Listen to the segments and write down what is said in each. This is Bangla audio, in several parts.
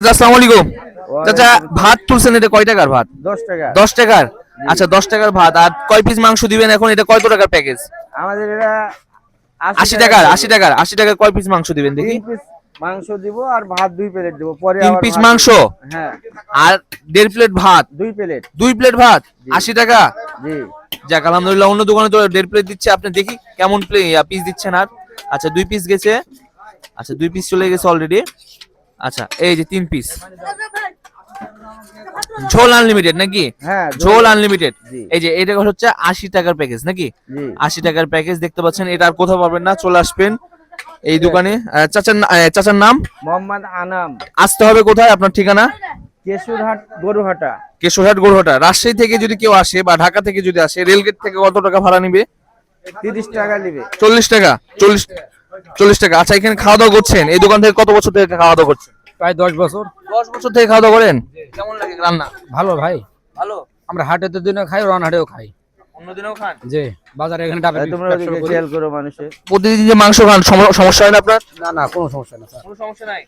আসসালামু আলাইকুম। চাচা ভাত তুলছেন এটা কয় টাকার ভাত? দশ টাকা। দশ টাকার? আচ্ছা দশ টাকার ভাত। আর কয় পিস মাংস দিবেন এখন? এটা কত টাকার প্যাকেজ আমাদের এটা আশি টাকার আশি টাকার আশি টাকার কয় পিস মাংস দিবেন দেখি? মাংস দিব আর ভাত দুই প্লেট দিব। পরে তিন পিস মাংস? হ্যাঁ। আর দেড় প্লেট ভাত? দুই প্লেট দুই প্লেট ভাত? আশি টাকা? জি। যাক আলহামদুলিল্লাহ অন্য দোকানে তো দেড় প্লেট দিচ্ছে। আপনি দেখি কেমন পিস দিচ্ছেন আর। আচ্ছা দুই পিস গেছে। আচ্ছা দুই পিস চলে গেছে অলরেডি আচ্ছা এই যে তিন পিস ঝোল আনলিমিটেড নাকি? হ্যাঁ ঝোল আনলিমিটেড এই যে এটা হচ্ছে আশি টাকার প্যাকেজ নাকি? আশি টাকার প্যাকেজ দেখতে পাচ্ছেন এটা আর কোথাও পাবেন না চলে আসবেন এই দোকানে। চাচার চাচার নাম? মোহাম্মদ আনাম। আসতে হবে কোথায়? আপনার ঠিকানা? কেশুরহাট গরুহাটা। কেশরহাট গরুহাটা। রাজশাহী থেকে যদি কেউ আসে বা ঢাকা থেকে যদি আসে রেলগেট থেকে কত টাকা ভাড়া নিবে? তিরিশ টাকা নিবে। চল্লিশ টাকা চল্লিশ চল্লিশ টাকা। আচ্ছা এখানে খাওয়া দাওয়া করছেন? এই দোকান থেকে কত বছর থেকে খাওয়া দাওয়া করছেন? প্রায় দশ বছর। দশ বছর থেকে খাওয়া দাওয়া করেন? কেমন লাগে রান্না? ভালো ভাই। ভালো? আমরা হাটেতে দিনে খাই রন হাটেও খাই। অন্যদিনও খান? যে বাজারে এখানে ডাবে তাই তোমরা ব্যবসা ওদিকে করি। খেয়াল করো মানুষে প্রতিদিন যে মাংস খান সমস্যা হয় না আপনার? না না কোনো সমস্যা না কোনো সমস্যা নাই?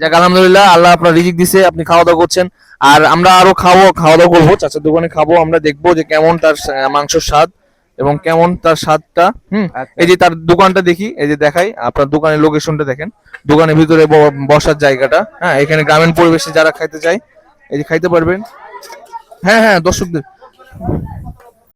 যাক আলহামদুলিল্লাহ আল্লাহ আপনার রিজিক দিছে আপনি খাওয়া দাওয়া করছেন। আর আমরা আরও খাব খাওয়া দাওয়া করব চাচার দোকানে খাব আমরা দেখব যে কেমন তার মাংসের স্বাদ। এবং কেমন তার স্বাদটা? হুম। আচ্ছা। এই যে তার দোকানটা দেখি এই যে দেখাই আপনার দোকানের লোকেশনটা দেখেন। দোকানের ভিতরে বসার জায়গাটা। হ্যাঁ এখানে গ্রামীণ পরিবেশে যারা খাইতে চায় এই যে খাইতে পারবেন। হ্যাঁ হ্যাঁ দর্শকদের।